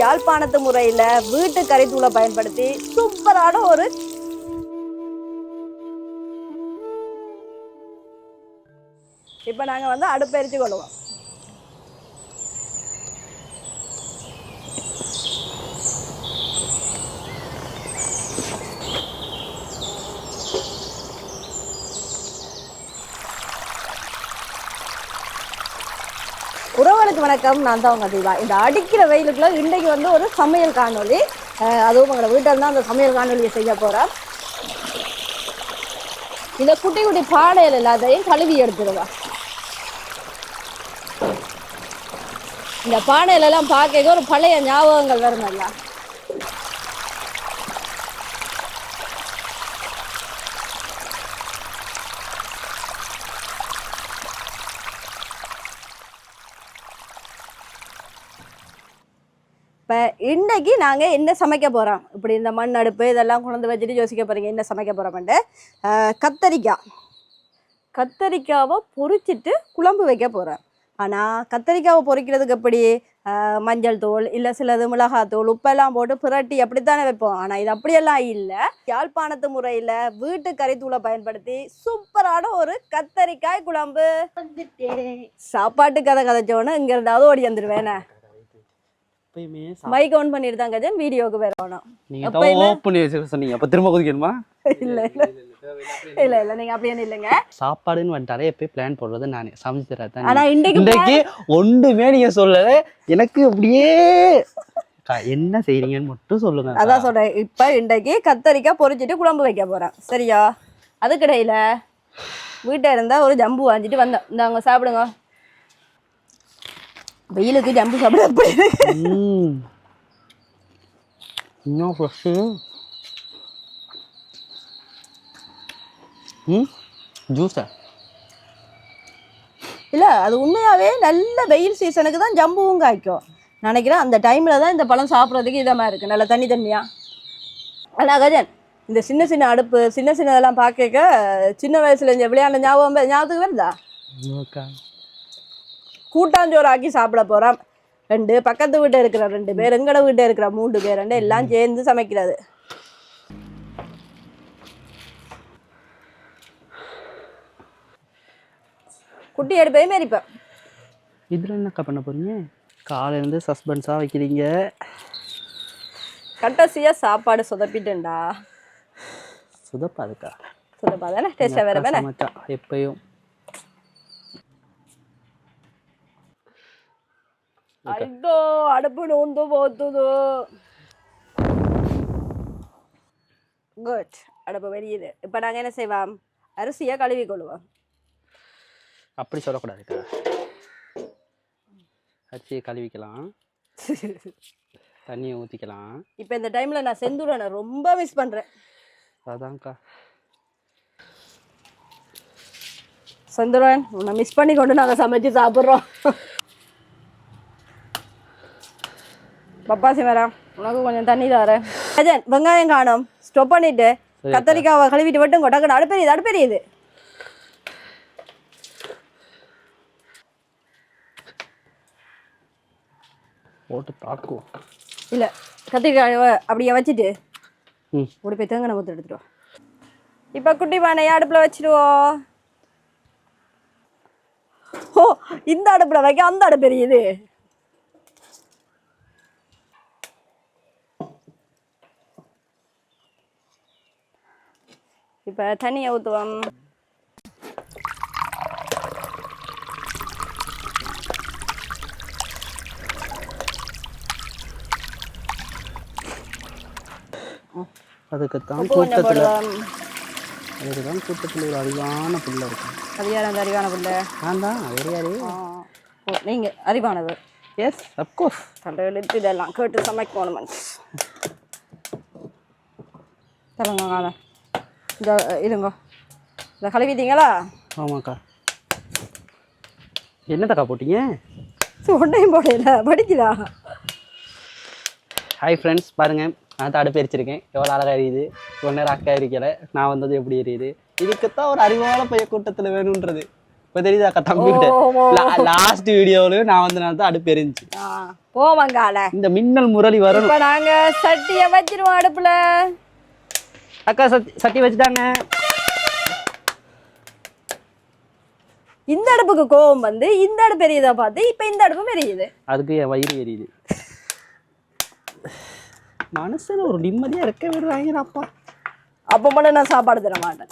யாழ்ப்பாணத்து முறையில் வீட்டு கறித்தூளை பயன்படுத்தி சூப்பரான ஒரு இப்போ நாங்கள் வந்து அடுப்பெரிச்சு கொள்வோம் எல்லாருக்கும் வணக்கம். நான் தான் உங்கள் தீபா இந்த அடிக்கிற வெயிலுக்குள்ள இன்றைக்கு வந்து ஒரு சமையல் காணொளி. அதுவும் உங்களோட வீட்டில் தான் அந்த சமையல் காணொலியை செய்ய போகிறோம் இந்த குட்டி குட்டி பானைகள் எல்லாத்தையும் கழுவி எடுத்துருவா. இந்த பானையில எல்லாம் பார்க்க ஒரு பழைய ஞாபகங்கள் வருமல்ல இப்போ இன்னைக்கு நாங்கள் என்ன சமைக்க போகிறோம் இப்படி இந்த மண் அடுப்பு இதெல்லாம் கொண்டு வச்சுட்டு யோசிக்க போகிறீங்க என்ன சமைக்க போகிறோம்ட்டு கத்தரிக்காய் கத்தரிக்காவை பொரிச்சிட்டு குழம்பு வைக்க போகிறேன் ஆனால் கத்தரிக்காவை பொரிக்கிறதுக்கு எப்படி? மஞ்சள் தூள் இல்லை சிலது மிளகாத்தூள் உப்பெல்லாம் போட்டு புரட்டி அப்படித்தானே வைப்போம். ஆனால் இது அப்படியெல்லாம் இல்லை. யாழ்ப்பாணத்து முறையில் வீட்டு கறித்தூளை பயன்படுத்தி சூப்பரான ஒரு கத்தரிக்காய் குழம்பு. சாப்பாட்டு கதை கதைச்சோன்னு இங்கே இருந்தாவது ஓடி வந்துடுவேனே எப்பயுமே மைக் ஆன் பண்ணிட்டு தான் கஜன் வீடியோக்கு வரணும் நீங்க எப்பயுமே- தான் பண்ணி வச்சு சொன்னீங்க. அப்ப திரும்ப குதிக்கணுமா? இல்ல இல்ல. இல்ல இல்ல நீங்க அப்படியே இல்லைங்க சாப்பாடுன்னு வந்துட்டாலே எப்பயும் பிளான் போடுறது நானே. சமைச்சு தரதான் ஆனா இன்றைக்கு ஒன்றுமே நீங்க சொல்லல. எனக்கு அப்படியே என்ன செய்றீங்கன்னு மட்டும் சொல்லுங்க. அதான் சொல்றேன். இப்ப இன்றைக்கு கத்தரிக்காய் பொரிச்சிட்டு குழம்பு வைக்க போறேன். சரியா? அதுக்கிடையில வீட்டை இருந்தா ஒரு ஜம்பு வாங்கிட்டு வந்தேன். இந்தாங்க சாப்பிடுங்க. வெயிலுக்கு ஜம்பு சாப்பிட? ம். இன்னும் ஃப்ரெஷ்ஷு ம்? ஜூஸா இல்ல அது உண்மையாவே நல்ல வெயில் சீசனுக்கு தான் ஜம்புவும் காய்க்கும். நினைக்கிறேன் அந்த டைம்ல தான் இந்த பழம் சாப்பிட்றதுக்கு இதமா இருக்கு. நல்ல தண்ணி தண்ணியா. ஆனா கஜன் இந்த சின்ன சின்ன அடுப்பு சின்ன சின்னதெல்லாம் பார்க்க சின்ன வயசுல இந்த விளையாண்ட ஞாபகம் ஞாபகத்துக்கு வருதா? அக்கா கூட்டாஞ்சோறு ஆக்கி சாப்பிட போறோம். ரெண்டு பக்கத்து வீட்டு இருக்கிற ரெண்டு பேர் எங்கட வீட்டு இருக்கிற மூன்று பேர் ரெண்டு எல்லாம் சேர்ந்து சமைக்கிறது. குட்டி எடுப்பே மேரிப்பேன் இதில் என்னக்கா பண்ண போறீங்க? காலையிலேருந்து சஸ்பென்ஸாக வைக்கிறீங்க. கட்டசியா சாப்பாடு சொதப்பிட்டேன்டா. சுதப்பாதுக்கா. சொதப்பா தானே டேஸ்டா வேற வேணே எப்பயும். ஐயோ அடுப்பு நோந்து போத்துது. குட் அடுப்பு வெறியுது இப்போ நாங்கள் என்ன செய்வோம்? அரிசியை கழுவி கொள்வோம். அப்படி சொல்லக்கூடாதுக்கா. அரிசியை கழுவிக்கலாம். தண்ணியை ஊற்றிக்கலாம் இப்போ இந்த டைமில் நான் செந்தூரனை ரொம்ப மிஸ் பண்ணுறேன் அதான்க்கா. செந்தூரன் உன்னை மிஸ் பண்ணி கொண்டு நாங்கள் சமைச்சு சாப்பிட்றோம். பப்பாசி மரம் உனக்கு கொஞ்சம் தண்ணி தாரேன் அஜன் வெங்காயம் காணும். ஸ்டொப் பண்ணிட்டு கத்தரிக்காவை கழுவிட்டு மட்டும் கொட்டக்கடை அடுப்பெரியுது அடுப்பெரியுது போட்டு தாக்குவோம் இல்லை கத்திரிக்காயை அப்படியே வச்சுட்டு ஓடி போய் தேங்காய் ஊற்றி எடுத்துட்டு வா. இப்போ குட்டி பானையை அடுப்பில் வச்சிடுவோம் ஓ இந்த அடுப்பில் வைக்க அந்த அடுப்பு எரியுது இப்போ தண்ணியை ஊற்றுவோம் அதுக்குத்தான் கூட்டத்தில் போடுவோம். அதுக்கு தான் கூட்டத்தில் ஒரு அறிவான புள்ள இருக்கும் அதிகாரம் அறிவான பிள்ளை நான் தான் வேறு யாரு ஆ. ஓ நீங்கள் அறிவானவர் எஸ் அப்கோர்ஸ் தண்டை எழுத்து இதெல்லாம் கேட்டு சமைக்கணும் மனுஷ் தரங்க காலை இந்த இருங்க இந்த கழுவிட்டீங்களா ஆமாக்கா. என்னத்தக்கா போட்டீங்க? ஒன்றையும் போடையில படிக்குதா ஹாய் ஃப்ரெண்ட்ஸ் பாருங்கள் நான் அடுப்பு எரிச்சிருக்கேன். எவ்வளோ அழகாக எரியுது. இவ்வளோ நேரம் அக்கா எரிக்கலை. நான் வந்தது எப்படி எரியுது? இதுக்குத்தான் ஒரு அறிவான பைய கூட்டத்தில் வேணுன்றது இப்போ தெரியுதாக்கா தம்பி ஓ, ஓ. லாஸ்ட் வீடியோவில் நான் வந்து நான் தான் அடுப்பு எரிஞ்சு. ஆ, போவாங்கால இந்த மின்னல் முரளி வரணும். இப்ப நாங்க சட்டிய வச்சிருவோம் அடுப்புல. அக்கா சட்டி சட்டி வச்சுட்டாங்க. இந்த அடுப்புக்கு கோவம் வந்து இந்த அடுப்பு எரியுதா பார்த்து இப்ப இந்த அடுப்பு எரியுது. அதுக்கு என் வயிறு எரியுது. மனசுல ஒரு நிம்மதியா இருக்க விடுறாங்கப்பா அப்ப மட்டும் நான் சாப்பாடு தர மாட்டேன்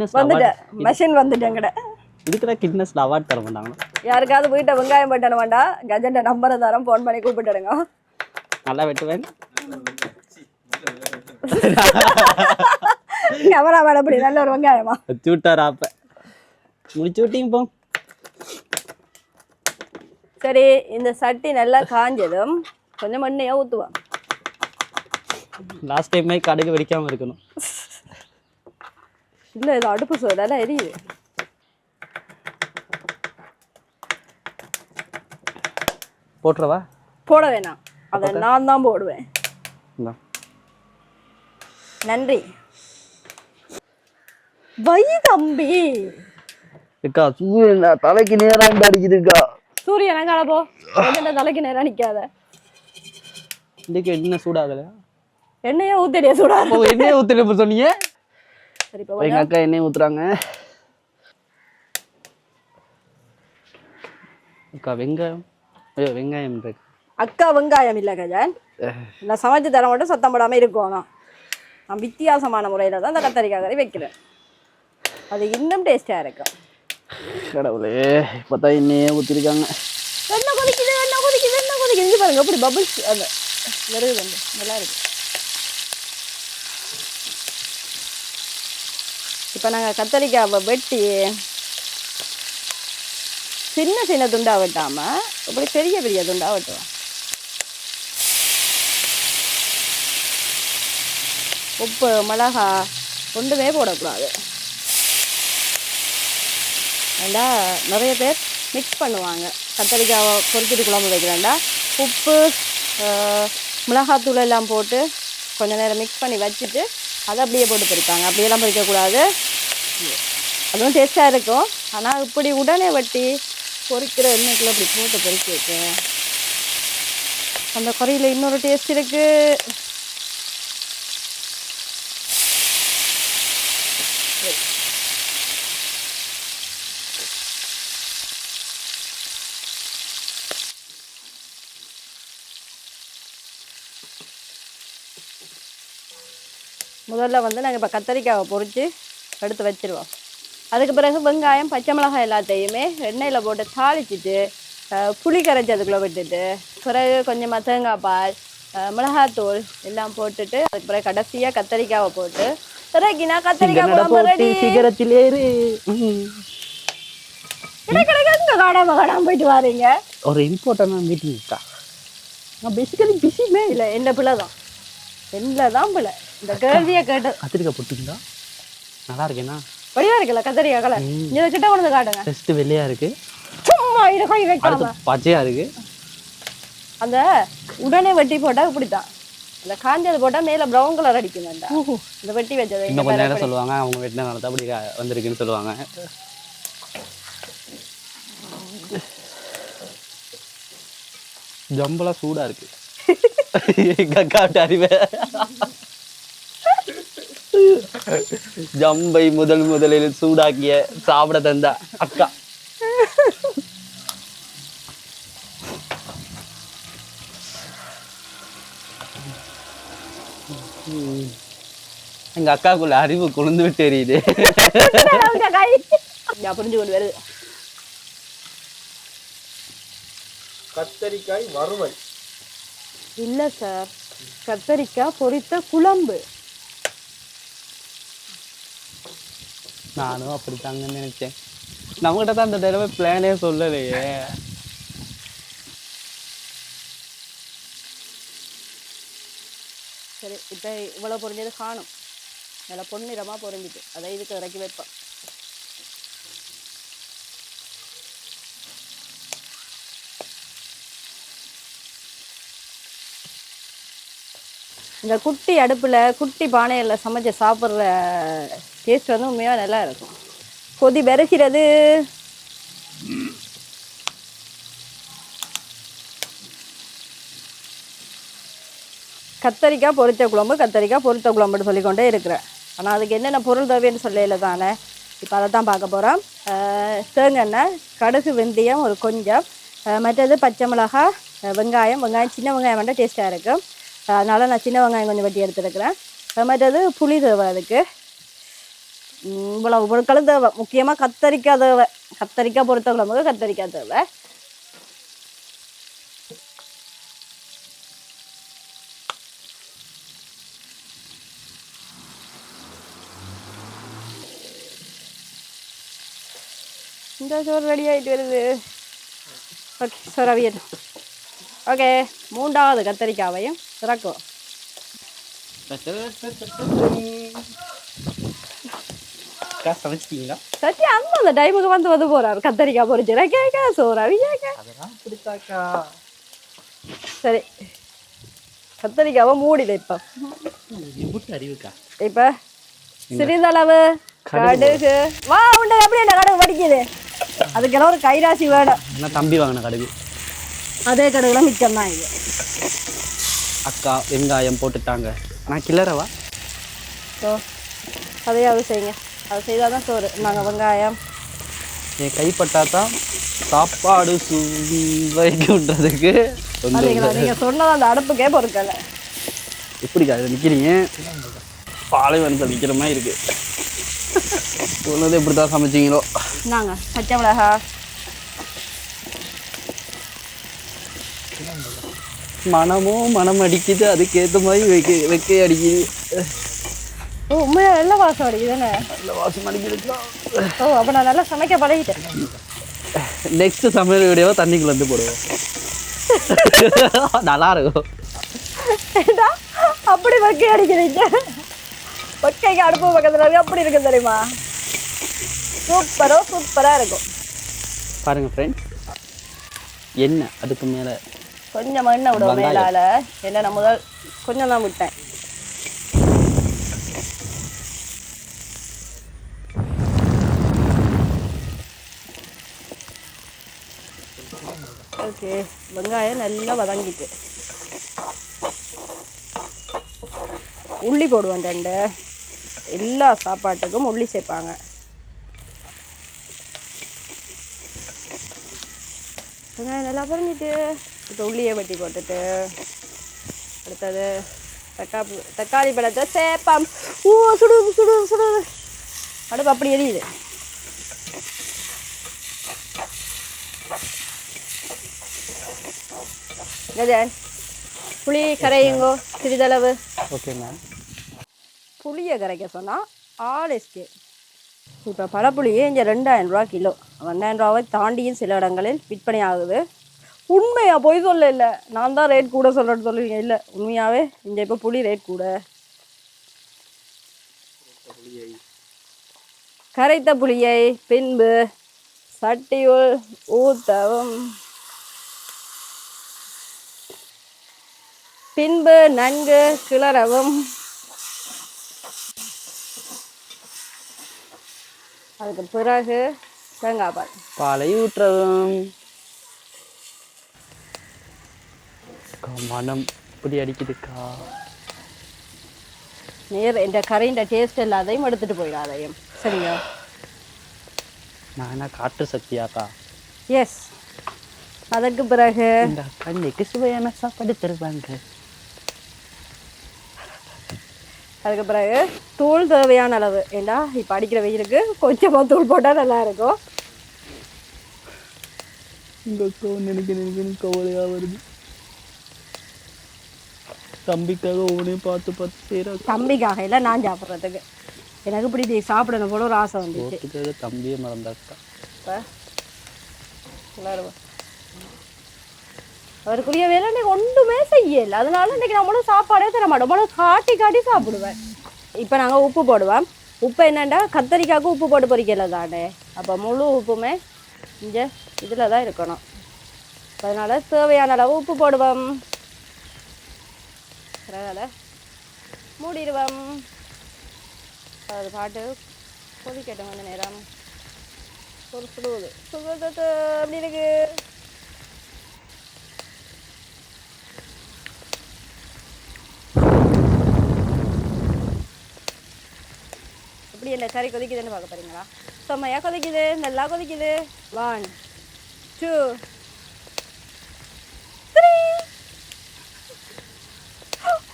கிட்னஸ் வந்துட்டேன் மெஷின் வந்துட்டேன் கடை இதுக்குதான் கிட்னஸ்ல அவார்ட் தர மாட்டாங்க யாருக்காவது வீட்டை வெங்காயம் பட்டன வேண்டாம் கஜண்ட நம்பரை தரம் ஃபோன் பண்ணி கூப்பிட்டுடுங்க. நல்லா வெட்டுவேன். கேமரா மேடம் இப்படி நல்ல ஒரு வெங்காயமா? வச்சு விட்டாரா அப்ப முடிச்சு விட்டீங்க போ. சரி இந்த சட்டி நல்லா காஞ்சதும் கொஞ்சம் எண்ணெயை ஊற்றுவோம் லாஸ்ட் டைமே கடுகு வெடிக்காம இருக்கணும். இல்லை இது அடுப்பு சோடால எரியுது போட்டுறவா போட வேணாம் அதை நான் தான் போடுவேன். நன்றி வை தம்பி அக்கா சூரியன் தலைக்கு நேரம் அடிக்குதுக்கா சூரியன் எங்கால போ என்ன தலைக்கு நேரம் நிக்காத இன்னைக்கு என்ன சூடாகலையா எண்ணெயே ஊத்தடியா சூடா ஓ எண்ணெய் ஊத்துட்டு சொன்னீங்க சரி இப்போ எங்க அக்கா எண்ணெய் ஊத்துறாங்க. அக்கா வெங்காயம். ஐயோ வெங்காயம் இருக்கு. அக்கா வெங்காயம் இல்லை கஜன். நான் சமைச்சு தர மட்டும் சத்தம் போடாமல் இருக்கணும் நான் வித்தியாசமான முறையில் தான் இந்த கத்தரிக்காய் கறி வைக்கிறேன். அது இன்னும் டேஸ்டாக இருக்கும் கடவுளே இப்பதான் எண்ணெயே ஊத்திருக்காங்க. என்ன கொதிக்குது என்ன கொதிக்குது என்ன கொதிக்குது. பாருங்க அப்படி பபிள்ஸ் அந்த வருது நல்லா இருக்கு. இப்போ நாங்கள் கத்தரிக்காவை வெட்டி சின்ன சின்ன துண்டாக வெட்டாமல் இப்படி பெரிய பெரிய துண்டாக வெட்டுவோம் உப்பு மிளகா ஒன்றுமே போடக்கூடாது. ஏண்டா நிறைய பேர் மிக்ஸ் பண்ணுவாங்க. கத்தரிக்காவை பொறுத்துட்டு குழம்பு வைக்கிறேன்டா. உப்பு மிளகாத்தூள் எல்லாம் போட்டு கொஞ்ச நேரம் மிக்ஸ் பண்ணி வச்சுட்டு அதை அப்படியே போட்டு பறிப்பாங்க அப்படியெல்லாம் பறிக்கக்கூடாது அதுவும் டேஸ்ட்டாக இருக்கும். ஆனால் இப்படி உடனே வட்டி பொறிக்கிற எண்ணெய்க்குள்ள அப்படி போட்டு பொறிக்க வைக்க. அந்த குறையில் இன்னொரு டேஸ்ட் இருக்குது முதல்ல வந்து நாங்கள் இப்போ கத்தரிக்காவை பொரித்து எடுத்து வச்சிருவோம். அதுக்கு பிறகு வெங்காயம் பச்சை மிளகாய் எல்லாத்தையுமே எண்ணெயில் போட்டு தாளிச்சிட்டு புளி கரைச்சி அதுக்குள்ளே விட்டுட்டு பிறகு கொஞ்சமாக தேங்காய் பால் மிளகாத்தூள் எல்லாம் போட்டுட்டு அதுக்கு பிறகு கடைசியாக கத்தரிக்காவை போட்டு இறக்கினா கத்தரிக்காய் குழம்பு ரெடி சிகரத்தில் ஏறு. ம். கிடைக்கிறது இங்கே காணாம காணாம போயிட்டு வாரீங்க? ஒரு இம்பார்ட்டன்டான மீட்டிங் இருக்கா? நான் பேசிக்கலி பிஸிமே இல்லை. என்ன பிள்ளை தான் என்ன தான் பிள்ளை. இந்த கேள்வியை கேட்டு. கத்திரிக்காய் போட்டிங்களா நல்லா இருக்கேனா வடிவா இருக்குல்ல கத்தரிக்காய் கலர்? இதை கிட்ட கொண்டு காட்டுங்க. டெஸ்ட் வெள்ளையா இருக்கு. சும்மா இதை கை வைக்காம பச்சையா இருக்கு. அந்த உடனே வெட்டி போட்டா இப்படித்தான். அந்த காஞ்சது போட்டா மேல பிரவுன் கலர் அடிக்கும் வேண்டாம் இந்த வெட்டி வச்சது இன்னும் கொஞ்ச நேரம் சொல்லுவாங்க அவங்க வெட்டின நடத்த அப்படி வந்திருக்குன்னு சொல்லுவாங்க. ஜம்பலா சூடா இருக்கு. எங்க அக்காட்ட அறிவே. ஜம்பை முதல் முதலில் சூடாக்கிய சாப்பிட தந்த அக்கா. எங்க அக்காக்குள்ள அறிவு குளிர்ந்து விட்டு எரியுது. புரிஞ்சு கொண்டு வருது. கத்தரிக்காய் வறுவல். இல்ல சார். கத்தரிக்காய் பொரித்த குழம்பு. நானும் அப்படித்தாங்கன்னு நினைச்சேன். நம்மகிட்ட தான் அந்த தடவை பிளானே சொல்லலையே. சரி இப்ப இவ்வளவு பொறிஞ்சது காணும். இதில் பொன்னிறமாக பொறிஞ்சிட்டு அதை இதுக்கு இறக்கி வைப்பேன் இந்த குட்டி அடுப்பில் குட்டி பானையில் சமைச்சு சாப்பிட்ற டேஸ்ட் வந்து உண்மையாக நல்லா இருக்கும் கொதி பெருகிறது கத்தரிக்காய் பொரித்த குழம்பு கத்தரிக்காய் பொரித்த குழம்புன்னு சொல்லிக்கொண்டே இருக்கிறேன். ஆனால் அதுக்கு என்னென்ன பொருள் தேவைன்னு சொல்லல தானே. இப்போ அதை தான் பார்க்க போகிறோம் தேங்காய் கடுகு வெந்தயம் ஒரு கொஞ்சம். மற்றது பச்சை மிளகாய் வெங்காயம். வெங்காயம் சின்ன வெங்காயம் வேண்டாம் டேஸ்ட்டாக இருக்கும். அதனால் நான் சின்ன வெங்காயம் கொஞ்சம் வெட்டி எடுத்துருக்கிறேன். மற்றது புளி தேவை அதுக்கு. இவ்வளவு பொருட்களும் தேவை முக்கியமாக கத்தரிக்காய் தேவை கத்தரிக்காய் பொறுத்த குழம்புக்கு கத்தரிக்காய் தேவை இந்த சோறு ரெடி ஆகிட்டு வருது ஓகே சோறு அவியட்டும் ஓகே மூன்றாவது கத்தரிக்காவையும் இறக்கும் அக்கா சமைச்சிட்டீங்களா சச்சி அந்த அந்த டைமுக்கு வந்து வந்து போறாரு. கத்தரிக்காய் பொரிச்சு கேட்க சோறு அவியாக்க அதெல்லாம் பிடிச்சாக்கா சரி. கத்தரிக்காவை மூடிடு இப்போ. எப்படி அறிவுக்கா? இப்போ சிறிதளவு கடுகு. வா உண்டை எப்படி என்ன கடுகு படிக்குது அதுக்கெல்லாம் ஒரு கைராசி வேணும். என்ன தம்பி வாங்கின கடுகு? அதே கடுகுல மிச்சம் தான் இது. அக்கா வெங்காயம் போட்டுட்டாங்க. நான் கிளறவா? ஸோ அதையாவது செய்யுங்க. அதை செய்தால் தான் சோறு நாங்கள் வெங்காயம் என் கைப்பட்டா தான் சாப்பாடு சுவைக்குன்றதுக்கு நீங்கள் சொன்னது அந்த அடுப்புக்கே பொறுக்கலை. எப்படிக்கா இதில் நிற்கிறீங்க பாலைவனத்தில் நிற்கிற மாதிரி இருக்கு. சொன்னது எப்படி தான் சமைச்சிங்களோ. நாங்கள் பச்சை மிளகா. மனமும் மனம் அடிக்குது அதுக்கேற்ற மாதிரி வைக்க வைக்க அடிக்குது. ஓ உண்மையாக நல்ல வாசம் அடிக்குதுதானே நல்ல வாசம் அடிக்குதுக்கா ஓ அப்போ நான் நல்லா சமைக்க பழகிட்டேன். நெக்ஸ்ட் சமையல் வீடியோவை தண்ணிக்குள்ள வந்து போடுவோம். நல்லா இருக்கும். அப்படி வக்கை அடிக்கிறீங்க? வக்கைக்கு அடுப்பு பக்கத்தில் இருக்கு. அப்படி இருக்கு தெரியுமா? சூப்பரோ சூப்பராக இருக்கும். பாருங்க ஃப்ரெண்ட்ஸ் என்ன அதுக்கு மேலே கொஞ்சம் எண்ணெய் விடுவோம். மேலால. என்ன நான் முதல் கொஞ்சம் தான் விட்டேன். ஓகே வெங்காயம் நல்லா வதங்கிட்டு. உள்ளி போடுவேன் ரெண்டு. எல்லா சாப்பாட்டுக்கும் உள்ளி சேர்ப்பாங்க. வெங்காயம் நல்லா பண்ணிட்டு இப்போ உள்ளியை வெட்டி போட்டுட்டு அடுத்தது தக்காளி தக்காளி பழத்தை சேப்பம் ஊ சுடு சுடு சுடு. அடுப்பு அப்படி எரியுது. கஜன் புளி கரையுங்கோ சிறிதளவு ஓகே மேம் புளியை கரைக்க சொன்னால் ஆல் எஸ்கே இப்போ பழப்புளியே இங்கே ரெண்டாயிரம் ரூபா கிலோ ரெண்டாயிரம் ரூபாவை தாண்டியும் சில இடங்களில் விற்பனை ஆகுது உண்மையா பொய் சொல்ல இல்லை நான் தான் ரேட் கூட சொல்கிறேன்னு சொல்லுவீங்க இல்லை உண்மையாகவே இங்கே இப்போ புளி ரேட் கூட கரைத்த புளியை பின்பு சட்டியுள் ஊத்தவும் பின்பு நன்கு கிளறவும். அதுக்கு பிறகு தேங்காய் பால். பாலை ஊற்றவும். மனம் இப்படி அடிக்குதுக்கா. நேர் இந்த கரையின் டேஸ்ட் எல்லாத்தையும் எடுத்துட்டு போயிடாதையும் சரியா? நான் காற்று சக்தியாக்கா? எஸ் அதுக்கு பிறகு இன்னைக்கு சுவையான சாப்பாடு தருவாங்க. அதுக்கு பிறகு தூள் தேவையான அளவு. ஏண்டா இப்போ அடிக்கிற வெயிலுக்கு கொஞ்சமாக தூள் போட்டால் நல்லா இருக்கும் இந்த அக்கா நினைக்க நினைக்க கவலையா வருது. தம்பிக்காக உடனே பார்த்து பார்த்து செய்கிறாங்க தம்பிக்காக இல்லை நான் சாப்பிட்றதுக்கு. எனக்கு இப்படி சாப்பிடணும் போல ஒரு ஆசை வந்துச்சு. தம்பியே மறந்தாக்கா எல்லாரும் அவருக்குரிய வேலை இன்னைக்கு ஒன்றுமே செய்யலை அதனால இன்னைக்கு நம்மளும் சாப்பாடே தர மாட்டோம் நம்மளும் காட்டி காட்டி சாப்பிடுவேன் இப்போ நாங்கள் உப்பு போடுவோம் உப்பு என்னென்னா கத்தரிக்காய்க்கு உப்பு போட்டு பொறிக்கல தானே அப்போ முழு உப்புமே இங்கே இதில் தான் இருக்கணும் அதனால் தேவையான அளவு உப்பு போடுவோம் அதனால் மூடிடுவோம் அது பாட்டு கொதிக்கட்டும் கொஞ்சம் நேரம் ஒரு சுடுவது சுடுவது அப்படி இருக்குது இந்த கறி கொதிக்குதுன்னு பார்க்க போறீங்களா? செம்மையா கொதிக்குது நல்லா கொதிக்குது. ஒன் டூ த்ரீ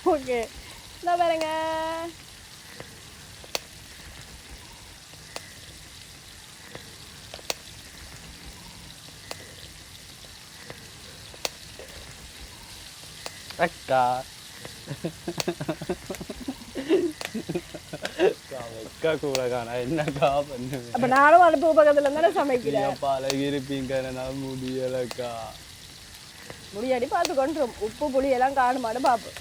ஓகே இந்த பாருங்க. அக்கா அக்கா கூட காணா என்னக்கா பண்ணுவேன் அப்ப நானும் அடுப்பு பக்கத்துல தானே சமைக்கிறேன். பழகி இருப்பீங்க நான் முடியலக்கா. முடியாடி பார்த்து கொண்டுரும் உப்பு புளி எல்லாம் காணுமான்னு பார்ப்போம்.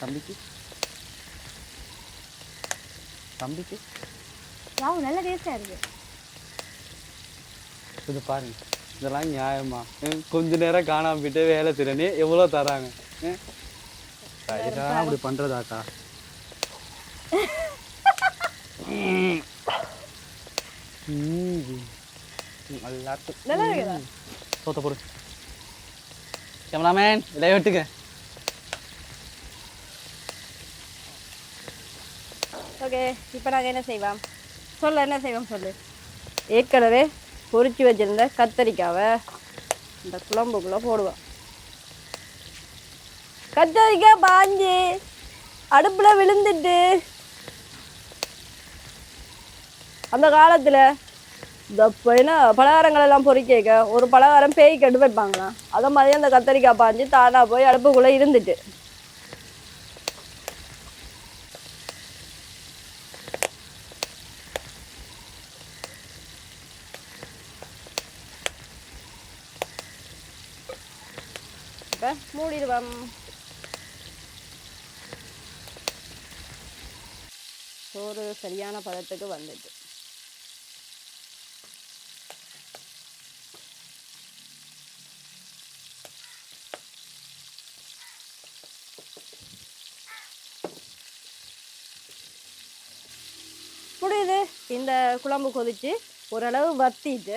தம்பிக்கு? தம்பிக்கு? வாவ் நல்ல டேஸ்டா இருக்கு. இது பாருங்க. இதெல்லாம் நியாயமா? கொஞ்ச நேரம் காணாம போயிட்டு வேலை திறனே எவ்வளோ தராங்க? அப்படி. ம். நல்லா சோத்த போடு. கேமராமேன் ஓகே இப்போ நாங்கள் என்ன செய்வோம்? சொல்ல என்ன செய்வோம் சொல்லு. ஏற்கனவே பொரிச்சு வச்சிருந்த கத்தரிக்காவை இந்த குழம்புக்குள்ளே போடுவோம். கத்தரிக்காய் பாஞ்சு அடுப்பில் விழுந்துட்டு அந்த காலத்தில் இந்த இப்போ என்ன பலகாரங்கள் எல்லாம் பொறிக்க ஒரு பலகாரம் பேய் கட்டு வைப்பாங்களாம் அதை மாதிரி அந்த கத்தரிக்காய் பாஞ்சு தானாக போய் அடுப்புக்குள்ளே இருந்துட்டு. இப்போ மூடிடுவோம். சோறு சரியான பதத்துக்கு வந்துட்டு. முடியுது இந்த குழம்பு கொதித்து ஓரளவு வத்திட்டு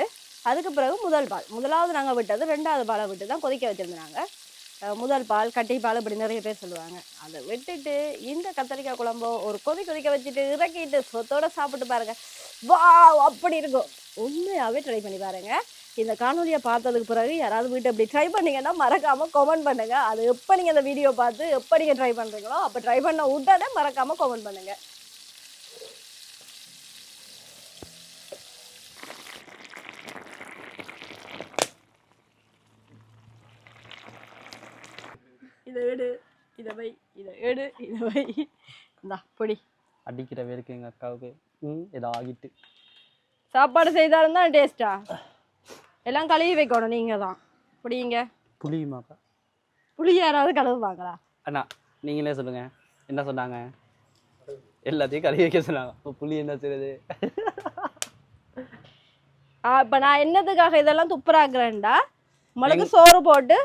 அதுக்கு பிறகு முதல் பால். முதலாவது நாங்கள் விட்டது ரெண்டாவது பாலை விட்டு தான் கொதிக்க வச்சுருந்தாங்க. முதல் பால் கட்டி பால் இப்படி நிறைய பேர் சொல்லுவாங்க. அதை விட்டுட்டு இந்த கத்திரிக்காய் குழம்போ ஒரு கொதி கொதிக்க வச்சுட்டு இறக்கிட்டு சொத்தோட சாப்பிட்டு பாருங்கள் வா அப்படி இருக்கும். உண்மையாகவே ட்ரை பண்ணி பாருங்கள் இந்த காணொலியை பார்த்ததுக்கு பிறகு யாராவது வீட்டை இப்படி ட்ரை பண்ணீங்கன்னா மறக்காமல் கமெண்ட் பண்ணுங்கள் அது எப்போ நீங்கள் அந்த வீடியோ பார்த்து எப்போ நீங்கள் ட்ரை பண்ணுறீங்களோ அப்போ ட்ரை பண்ண உடனே மறக்காமல் கமெண்ட் பண்ணுங்கள் இதை எடு இதை வை இதை எடு இதை வை. இந்தா பொடி. அடிக்கிற பேருக்கு எங்கள் அக்காவுக்கு ம் ஏதோ ஆகிட்டு சாப்பாடு செய்தாலும் தான் டேஸ்டா? எல்லாம் கழுவி வைக்கணும் நீங்கள் தான். புடிங்க புளியுமாக்கா புளி யாராவது கழுவுவாங்களா அண்ணா நீங்களே சொல்லுங்க. என்ன சொன்னாங்க? எல்லாத்தையும் கழுவி வைக்க சொன்னாங்க. இப்போ புளி என்ன செய்யுது ஆ இப்போ நான் என்னத்துக்காக இதெல்லாம் துப்புராக்குறேன்டா மிளகு சோறு போட்டு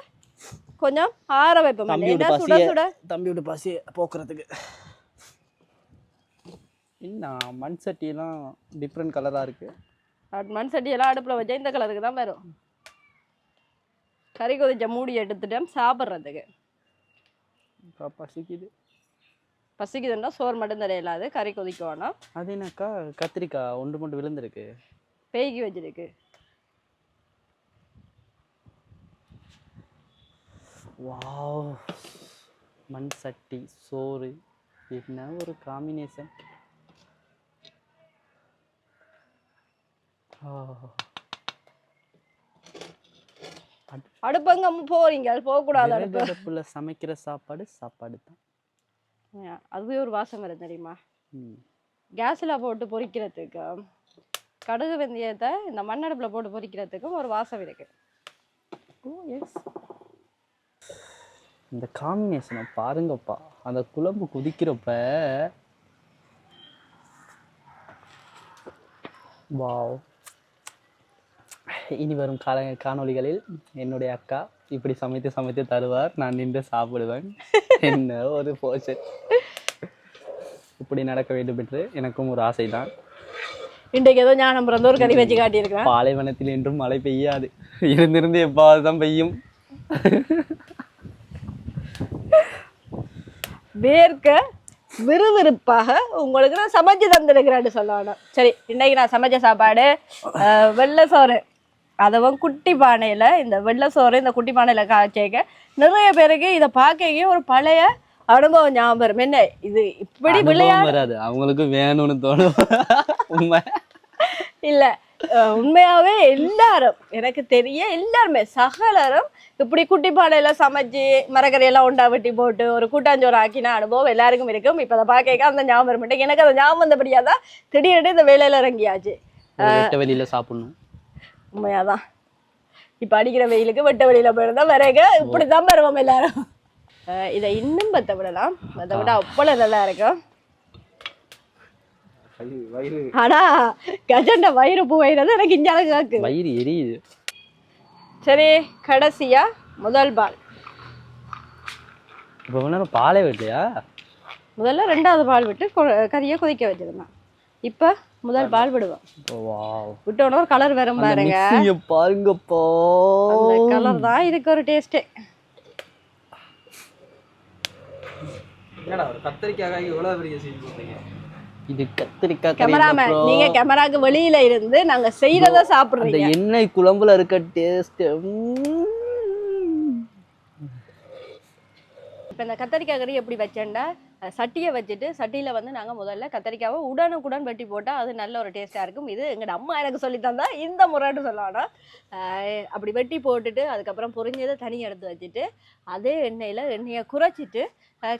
கொஞ்சம் ஆற வைப்போம். தம்பியோட சுட சுட? தம்பியோட பசியை போக்குறதுக்கு. என்ன மண் சட்டியெல்லாம் டிஃப்ரெண்ட் கலராக இருக்கு? அட் மண் சட்டியெல்லாம் அடுப்பில் வச்சா இந்த கலருக்கு தான் வரும். கறி கொதிச்ச மூடி எடுத்துட்டோம் சாப்பிட்றதுக்கு. பசிக்குது. பசிக்குதுன்னா சோறு மட்டும் தெரியலாது கறி கொதிக்கணும் அது என்னக்கா கத்திரிக்காய் ஒன்று மட்டும் விழுந்திருக்கு. பேய்க்கு வச்சிருக்கு. வாவ். மண் சட்டி சோறு என்ன ஒரு காம்பினேஷன் அடுப்பங்க போறீங்க போகக்கூடாது அடுப்பு. அடுப்புல சமைக்கிற சாப்பாடு சாப்பாடு தான். அதுவே ஒரு வாசம் வரும் தெரியுமா. கேஸில் போட்டு பொரிக்கிறதுக்கு கடுகு வெந்தயத்தை இந்த மண்ணடுப்பில் போட்டு பொரிக்கிறதுக்கும் ஒரு வாசம் இருக்கு. ஓ எஸ் இந்த காம்பினேஷனை பாருங்கப்பா. அந்த குழம்பு குதிக்கிறப்ப வாவ். இனி வரும் கால காணொளிகளில் என்னுடைய அக்கா இப்படி சமைத்து சமைத்து தருவார். நான் நின்று சாப்பிடுவேன். என்ன ஒரு போர்ஷன் இப்படி நடக்க வேண்டும் என்று எனக்கும் ஒரு ஆசை தான் இன்றைக்கு ஏதோ ஞானம் பிறந்த ஒரு கறி வச்சு காட்டியிருக்கிறேன். பாலைவனத்தில் என்றும் மழை பெய்யாது. இருந்திருந்து எப்பாவது தான் பெய்யும்? வேர்க்க விறுவிறுப்பாக உங்களுக்கு நான் சமைச்சு தந்திருக்கிறேன்னு சொல்லணும். சரி இன்னைக்கு நான் சமைச்ச சாப்பாடு வெள்ளை சோறு. அதுவும் குட்டி பானையில் இந்த வெள்ளை சோறு இந்த குட்டி பானையில் காய்ச்சேக்க நிறைய பேருக்கு இதை பார்க்கவே ஒரு பழைய அனுபவம் ஞாபகம் என்ன இது இப்படி விளையா அனுபவம் வராது. அவங்களுக்கு வேணும்னு தோணும். உண்மை. இல்ல உண்மையாவே எல்லாரும் எனக்கு தெரிய எல்லாருமே சகலரும் இப்படி குட்டி பானையில சமைச்சு மரக்கறியெல்லாம் உண்டா வெட்டி போட்டு ஒரு கூட்டாஞ்சோறு ஆக்கின அனுபவம் எல்லாருக்கும் இருக்கும். இப்ப அதை பார்க்க அந்த ஞாபகம் வர மாட்டேன் எனக்கு அந்த ஞாபகம் வந்தபடியா தான் திடீர்னு இந்த வேலையில இறங்கியாச்சு. வெளியில சாப்பிடணும். உண்மையாதான் இப்ப அடிக்கிற வெயிலுக்கு வெட்ட வெளியில போயிருந்தா வரக இப்படிதான் வருவோம் எல்லாரும். இதை இன்னும் பத்த விடலாம். அதை விட அவ்வளவு நல்லா இருக்கும். ஆனா கஜண்ட வயிறு போயிடுறது எனக்கு இஞ்சால காக்கு. வயிறு எரியுது. சரி கடைசியா முதல் பால். இப்போ நேரம் பாலே வெட்டலையா முதல்ல ரெண்டாவது பால் விட்டு கொ- கறியை கொதிக்க வச்சிருந்தேன் இப்போ முதல் பால் விடுவோம். வாவ். விட்டோன்னு ஒரு கலர் வரும் பாருங்க. பாருங்கப்பா. அந்த கலர் தான் இதுக்கு ஒரு டேஸ்ட்டு என்னடா ஒரு கத்தரிக்காய் இவ்வளவு பெரிய சீன் போட்டீங்க இது கத்திரிக்காய் கேமராமேன். நீங்க கேமராக்கு வெளியில இருந்து நாங்க செய்யறத அந்த சாப்பிடுறீங்க. எண்ணெய் குழம்புல இருக்க டேஸ்ட் இப்போ இந்த கத்தரிக்காய் கறி எப்படி வச்சேன்டா அஹ் சட்டியை வச்சுட்டு சட்டியில் வந்து நாங்கள் முதல்ல கத்தரிக்காவை உடனுக்குடன் வெட்டி போட்டால் அது நல்ல ஒரு டேஸ்ட்டாக இருக்கும். இது எங்கள் அம்மா எனக்கு சொல்லி தந்தா இந்த முறைன்னு சொல்லணும் அஹ் அப்படி வெட்டி போட்டுட்டு அதுக்கப்புறம் பொரிஞ்சதை தனியாக எடுத்து வச்சுட்டு அதே எண்ணெயில் எண்ணெயை குறைச்சிட்டு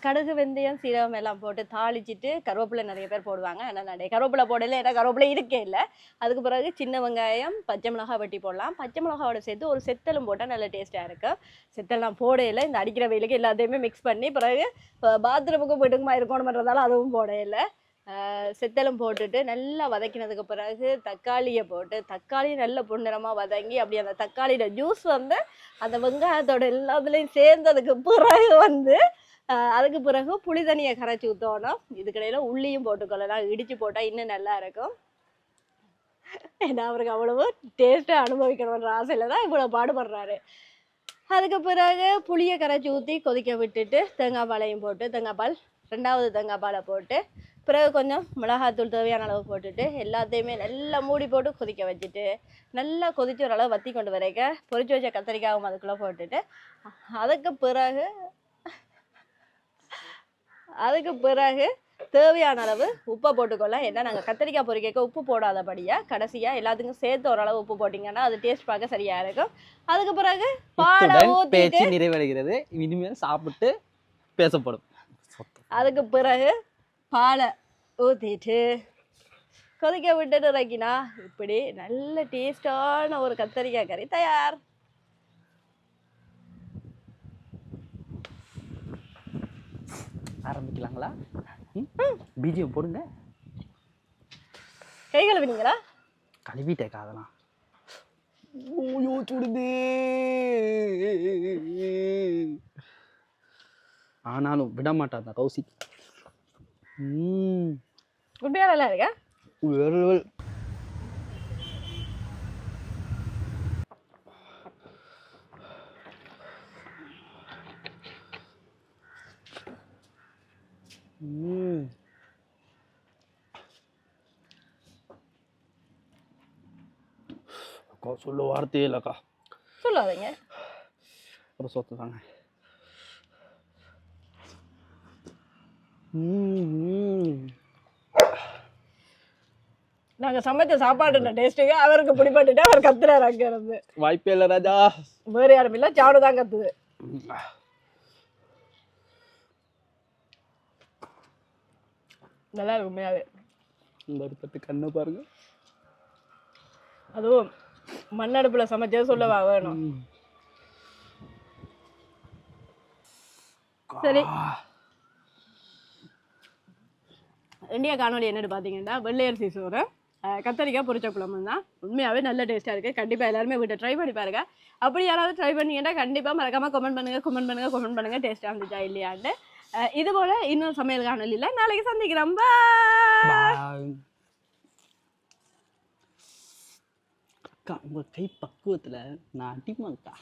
கடுகு வெந்தயம் சீரகம் எல்லாம் போட்டு தாளிச்சிட்டு கருவேப்பிலை நிறைய பேர் போடுவாங்க. ஆனால் நான் கருவேப்பிலை போடல ஏன்னா கருவேப்பிலை இருக்கே இல்லை. அதுக்கு பிறகு சின்ன வெங்காயம் பச்சை மிளகாய் வெட்டி போடலாம். பச்சை மிளகாவோட சேர்த்து ஒரு செத்தலும் போட்டால் நல்ல டேஸ்ட்டாக இருக்கும். செத்தெல்லாம் போடையில இந்த அடிக்கிற வெயிலுக்கு எல்லாத்தையுமே மிக்ஸ் பண்ணி பிறகு பாத்ரூமுக்கு போயிட்டுமா இருக்கணுன்றதால அதுவும் போடையில செத்தலும் போட்டுட்டு நல்லா வதக்கினதுக்கு பிறகு தக்காளியை போட்டு தக்காளி நல்ல பொன்னிறமாக வதங்கி அப்படி அந்த தக்காளியோட ஜூஸ் வந்து அந்த வெங்காயத்தோட எல்லாத்துலேயும் சேர்ந்ததுக்கு பிறகு வந்து அதுக்கு பிறகு புளி தண்ணியை கரைச்சி ஊற்றணும் இதுக்கிடையில் உள்ளியும் போட்டுக்கொள்ளலாம். இடித்து போட்டால் இன்னும் நல்லா இருக்கும். ஏன்னா அவருக்கு அவ்வளவு டேஸ்ட்டாக அனுபவிக்கணுன்ற ஆசையில் தான் இவ்வளோ பாடுபடுறாரு. அதுக்கு பிறகு புளியை கரைச்சி ஊற்றி கொதிக்க விட்டுட்டு தேங்காய் பாலையும் போட்டு தேங்காய் பால் ரெண்டாவது தேங்காய் பாலை போட்டு பிறகு கொஞ்சம் மிளகாத்தூள் தேவையான அளவு போட்டுட்டு எல்லாத்தையுமே நல்லா மூடி போட்டு கொதிக்க வச்சுட்டு நல்லா கொதிச்சு ஒரு அளவு வத்தி கொண்டு வரைக்க பொறிச்சு வச்ச கத்திரிக்காயும் அதுக்குள்ளே போட்டுட்டு அதுக்கு பிறகு அதுக்கு பிறகு தேவையான அளவு உப்பை போட்டுக்கொள்ள ஏன்னா நாங்கள் கத்திரிக்காய் பொரிக்க உப்பு போடாதபடியாக கடைசியாக எல்லாத்துக்கும் சேர்த்து ஓரளவு உப்பு போட்டிங்கன்னா அது டேஸ்ட் பார்க்க சரியாக இருக்கும். அதுக்கு பிறகு பாலை பேச்சு நிறைவடைகிறது. இனிமேல் சாப்பிட்டு பேசப்படும். அதுக்கு பிறகு பாலை ஊற்றிட்டு கொதிக்க விட்டுட்டு இறக்கினா இப்படி நல்ல டேஸ்டான ஒரு கத்தரிக்காய் கறி தயார். ஆரம்பிக்கலாங்களா? பிஜிஎம் போடுங்க. கை கழுவினீங்களா? கழுவிட்டேக்கா அதெல்லாம் ஓயோ சுடுது. ஆனாலும் விட மாட்டான் அந்த கௌசி ம் உண்மையாக நல்லா இருக்கா? வேற அக்கா சொல்ல வார்த்தையே இல்லைக்கா. சொல்லாதீங்க. ஒரு சொத்து தாங்க. நாங்கள் சமைச்ச சாப்பாடு டேஸ்ட்டுக்கு அவருக்கு பிடிப்பட்டுட்டு அவர் கத்துறாரு அங்கே இருந்து வாய்ப்பே இல்லை ராஜா. வேறு யாரும் இல்லை சாடு தான் கத்துது. நல்லா இருக்கு உண்மையாவே இந்த ஒரு பத்து கண்ணை பாருங்க. அதுவும் மண்ணடுப்பில் சமைச்சது சொல்லவா வேணும். சரி. இந்தியா காணொலி என்னன்னு பார்த்தீங்கன்னா வெள்ளையரிசி சோறு கத்தரிக்காய் பொரிச்ச குழம்பு தான். உண்மையாகவே நல்ல டேஸ்ட்டாக இருக்குது கண்டிப்பாக எல்லாருமே வீட்டை ட்ரை பண்ணி பாருங்க. அப்படி யாராவது ட்ரை பண்ணீங்கன்னா கண்டிப்பாக மறக்காமல் கமெண்ட் பண்ணுங்கள் கமெண்ட் பண்ணுங்கள் கமெண்ட் பண்ணுங்கள் டேஸ்ட்டாக இருந்துச்சா இல்லையான்னு இது போல இன்னொரு சமையல் காணொலியில் நாளைக்கு சந்திக்கிறோம். Bye. அக்கா கை பக்குவத்துல நான் அடிமாக்கா